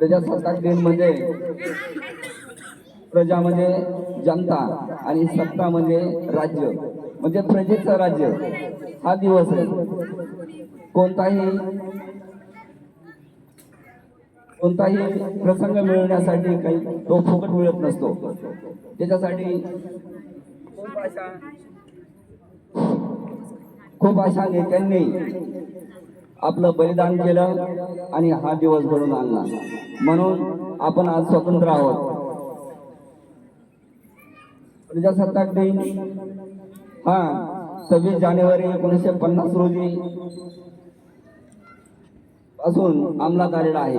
प्रजासत्ताक दिन म्हणजे प्रजा म्हणजे जनता आणि सत्ता म्हणजे राज्य. म्हणजे प्रजेचं राज्य. हा दिवस आहे. कोणताही कोणताही प्रसंग मिळवण्यासाठी काही तो फुकट मिळत नसतो. त्याच्यासाठी खूप अशा खूप आशा नेत्यांनी आपलं बलिदान केलं आणि हा दिवस घडून आणला. म्हणून आपण आज स्वतंत्र आहोत. प्रजासत्ताक दिन. हा सव्वीस जानेवारी एकोणीसशे पन्नास रोजी पासून अंमलात आलेला आहे.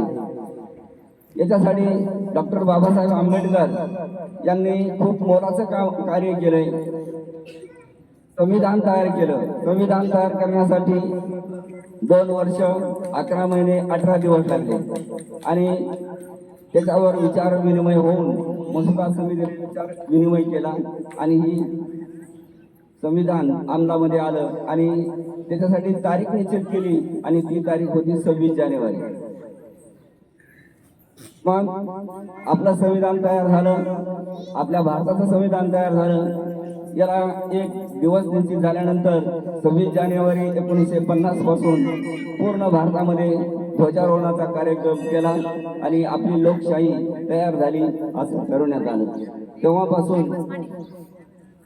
याच्यासाठी डॉक्टर बाबासाहेब आंबेडकर यांनी खूप मोलाचं काम कार्य केलंय. संविधान तयार केलं. संविधान तयार करण्यासाठी दोन वर्ष अकरा महिने अठरा दिवस लागले. आणि त्याच्यावर विचार विनिमय होऊन मसुदा समितीने विचार विनिमय केला आणि ही संविधान अंमलामध्ये आलं आणि त्याच्यासाठी तारीख निश्चित केली आणि ती तारीख होती सव्वीस जानेवारी. मग आपलं संविधान तयार झालं आपल्या भारताचं संविधान तयार झालं याला एक दिवस निश्चित झाल्यानंतर सव्वीस जानेवारी एकोणीसशे पन्नासपासून पूर्ण भारतामध्ये ध्वजारोहणाचा कार्यक्रम केला आणि आपली लोकशाही तयार झाली असं ठरवण्यात आलं. तेव्हापासून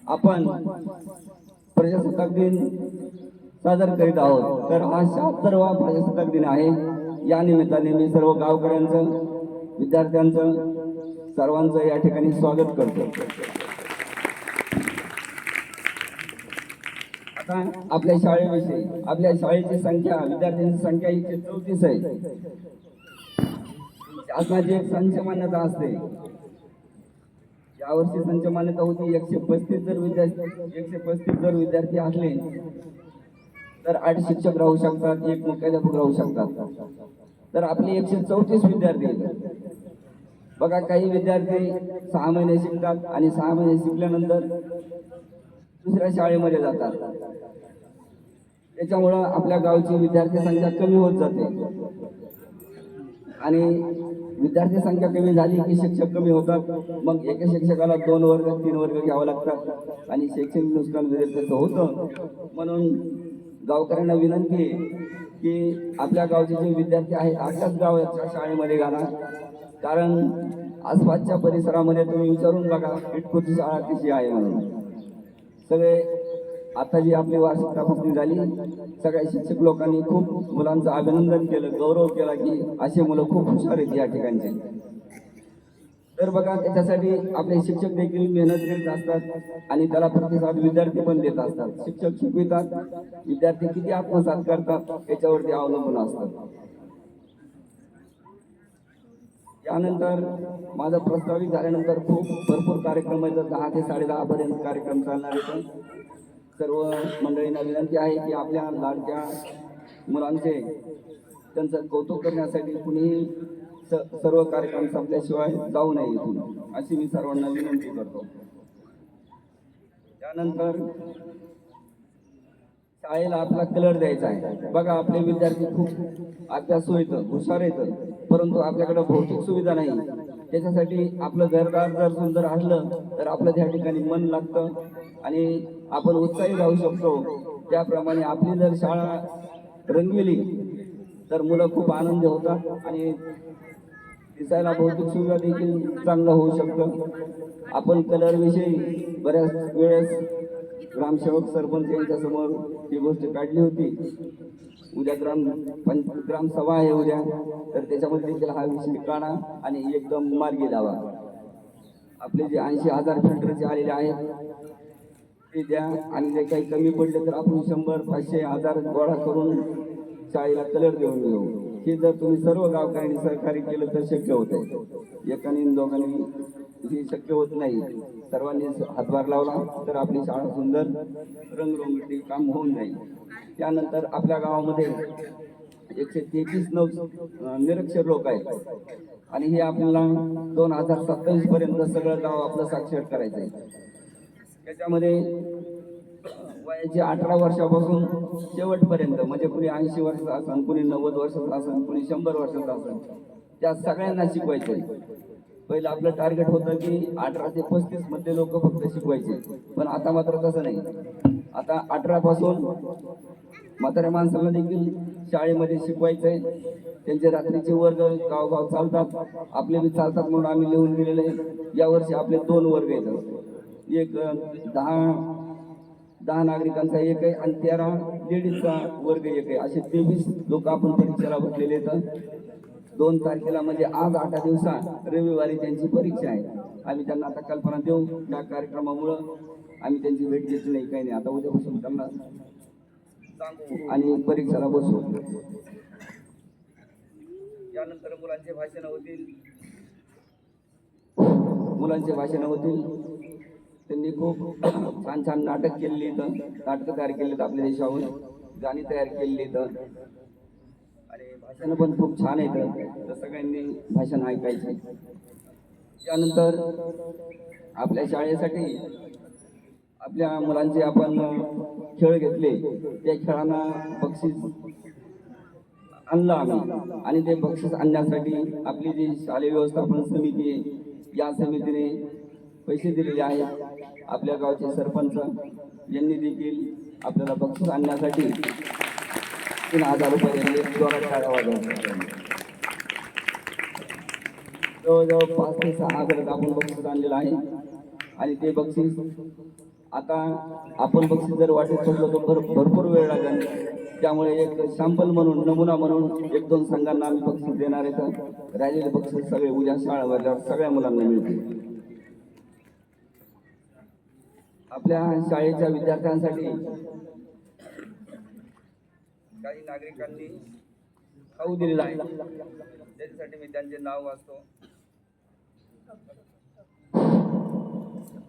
आपण प्रजासत्ताक दिन सादर करीत आहोत. तर हा शहात्तरवा प्रजासत्ताक दिन आहे. या निमित्ताने मी सर्व गावकऱ्यांचं विद्यार्थ्यांचं सर्वांचं या ठिकाणी स्वागत करतो. आपल्या शाळेविषयी. आपल्या शाळेची संख्या विद्यार्थ्यांची संख्या एकशे चौतीस आहे. शासनाची एक संच मान्यता असते. यावर्षी संच मान्यता होती एकशे पस्तीस जर विद्यार्थी एकशे पस्तीस जर विद्यार्थी असले तर आठ शिक्षक राहू शकतात एक मुख्याध्यापक राहू शकतात. तर आपले एकशे चौतीस विद्यार्थी आहेत. बघा काही विद्यार्थी सहा महिने शिकतात आणि सहा महिने शिकल्यानंतर दुसऱ्या शाळेमध्ये जातात. त्याच्यामुळं आपल्या गावची विद्यार्थी संख्या कमी होत जाते. आणि विद्यार्थी संख्या कमी झाली की शिक्षक कमी होतात. मग एका शिक्षकाला दोन वर्ग तीन वर्ग घ्यावं लागतात आणि शैक्षणिक नुकसान विद्यार्थ्याचं होतं. म्हणून गावकऱ्यांना विनंती की आपल्या गावचे जे विद्यार्थी आहेत आताच गावाच्या शाळेमध्ये घाला. कारण आसपासच्या परिसरामध्ये तुम्ही विचारून बघा इटकोची शाळा कशी आहे म्हणून. सगळे आता जी आपली वार्षिक तपासणी झाली सगळ्या शिक्षक लोकांनी खूप मुलांचं अभिनंदन केलं गौरव केला की असे मुलं खूप हुशार आहेत या ठिकाणचे. तर बघा त्याच्यासाठी आपले शिक्षक देखील मेहनत करीत असतात आणि त्याला प्रतिसाद विद्यार्थी पण देत असतात. शिक्षक शिकवितात विद्यार्थी किती आत्मसात करतात याच्यावरती अवलंबून असतात त्यानंतर माझं प्रस्तावित झाल्यानंतर खूप भरपूर कार्यक्रम आहे तर दहा ते साडेदहा पर्यंत कार्यक्रम चालणार आहे सर्व मंडळींना विनंती आहे की आपल्या लाडक्या मुलांचे त्यांचं कौतुक करण्यासाठी कुणीही स सर्व कार्यक्रम संपल्याशिवाय जाऊ नये इथून. अशी मी सर्वांना विनंती करतो. त्यानंतर शाळेला आपला कलर द्यायचा आहे. बघा आपले विद्यार्थी खूप अभ्यासू येतं हुशार येतं परंतु आपल्याकडे भौतिक सुविधा नाही. त्याच्यासाठी आपलं घरदार जर सुंदर असलं तर आपलं त्या ठिकाणी मन लागतं आणि आपण उत्साही राहू शकतो. त्याप्रमाणे आपली जर शाळा रंगविली तर मुलं खूप आनंदी होतात आणि दिसायला भौतिक सुविधा देखील चांगलं होऊ शकतं. आपण कलरविषयी बऱ्याच वेळेस ग्रामसेवक सरपंच यांच्या समोर ही गोष्ट काढली होती. उद्या ग्राम पंच ग्रामसभा आहे उद्या. तर त्याच्यामध्ये देखील हा विषय काढा आणि एकदम मार्गी लावा. आपले जे ऐंशी हजार फिल्टरचे आलेले आहेत ते द्या आणि जे काही कमी पडले तर आपण शंभर पाचशे हजार गोळा करून शाळेला कलर देऊन घेऊ हे जर तुम्ही सर्व गावकऱ्यांनी सहकार्य केलं तर शक्य होतं. एकाने दोघांनी हे शक्य होत नाही. सर्वांनी हातभार लावला तर आपली शाळा सुंदर रंगरंगटी काम होऊन जाईल. त्यानंतर आपल्या गावामध्ये एकशे तेहतीस नऊ निरक्षर लोक आहेत. आणि हे आपल्याला दोन हजार सत्तावीस पर्यंत सगळं गाव आपलं साक्षर करायचं आहे. त्याच्यामध्ये वयाचे अठरा वर्षापासून शेवटपर्यंत म्हणजे कुणी ऐंशी वर्षाचं असेल कुणी नव्वद वर्षाचं असेल कुणी शंभर वर्षाचा असेल त्या सगळ्यांना शिकवायचंय पहिलं आपलं टार्गेट होतं की अठरा ते पस्तीसमध्ये लोक फक्त शिकवायचे. पण आता मात्र तसं नाही. आता अठरा पासून म्हाताऱ्या माणसाला देखील शाळेमध्ये शिकवायचंय. त्यांचे रात्रीचे वर्ग गावगाव चालतात. आपले बी चालतात म्हणून आम्ही लिहून दिलेले आहे. यावर्षी आपले दोन वर्ग येतात एक दहा दहा नागरिकांचा एक आहे आणि तेरा लेडीजचा वर्ग एक आहे. असे तेवीस लोक आपण परीक्षेला बसलेले आहेत. दोन तारखेला म्हणजे आज आठ दिवसात रविवारी त्यांची परीक्षा आहे. आम्ही त्यांना आता कल्पना देऊ या कार्यक्रमामुळं. आम्ही त्यांची भेट घेतली नाही काही नाही. आता उद्यापासून त्यांना सांगू आणि परीक्षेला बसू. यानंतर मुलांचे भाषण होतील. मुलांचे भाषण होतील. त्यांनी खूप छान छान नाटक केलेली इथं. नाटकं तयार केली आपल्या देशावर गाणी तयार केलेली इथं. भाषण पण खूप छान येतं तर सगळ्यांनी भाषण ऐकायचे. त्यानंतर आपल्या शाळेसाठी आपल्या मुलांचे आपण खेळ घेतले. त्या खेळांना बक्षीस आणलं आम्ही. आणि ते बक्षीस आणण्यासाठी आपली जी शालेय व्यवस्थापन समिती आहे या समितीने पैसे दिलेले आहेत. आपल्या गावचे सरपंच यांनी देखील आपल्याला बक्षीस आणण्यासाठी तीन हजार रुपये यांनी जोरात टाळ्या वाजवल्या. जवळजवळ पाच ते सहा हजार आपण बक्षीस आणलेलं आहे. आणि ते बक्षीस आता आपण बक्षीस जर वाटेत सोडलं तर भर भरपूर वेळ लागेल. त्यामुळे एक सॅम्पल म्हणून नमुना म्हणून एक दोन संघांना आम्ही बक्षीस देणार आहेत राहिलेले बक्षीस सगळे उद्या शाळा भरल्यावर सगळ्या मुलांना मिळतील. आपल्या शाळेच्या विद्यार्थ्यांसाठी काही नागरिकांनी खाऊ दिलेला आहे. त्याच्यासाठी मी त्यांचे नाव वाचतो.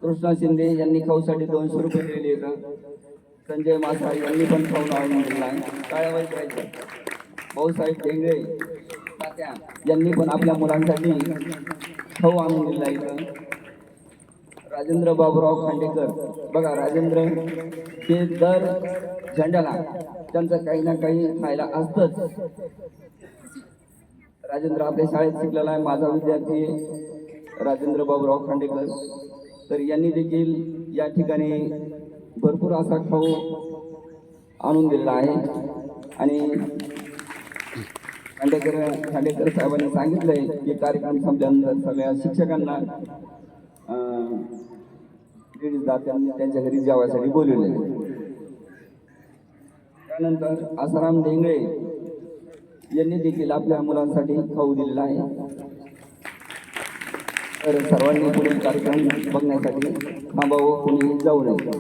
कृष्णा शिंदे यांनी खाऊसाठी दोनशे रुपये दिलेले आहेत. संजय मासा यांनी पण खाऊ नाव दिलेला आहे. काय वाईट भाऊसाहेब ढेंगळे यांनी पण आपल्या मुलांसाठी खाऊ आणून दिला इथं राजेंद्र बाबूराव खांडेकर. बघा राजेंद्र हे दर झेंड्याला त्यांचं काही ना काही खायला असतंच. राजेंद्र आपल्या शाळेत शिकलेला आहे माझा विद्यार्थी राजेंद्र बाबूराव खांडेकर. तर यांनी देखील या ठिकाणी भरपूर असा खाऊ आणून दिलेला आहे. आणि खांडेकर खांडेकर साहेबांनी सांगितलंय की कार्यक्रम संपल्यानंतर सगळ्या शिक्षकांना अं, त्यांच्या घरी जेवायसाठी बोलवले त्यानंतर आसाराम ढेंगळे यांनी देखील आपल्या मुलांसाठी खाऊ दिलेला आहे. तर सर्वांनी पुढील कार्यक्रम बघण्यासाठी थांबावं कोणी जाऊ नये.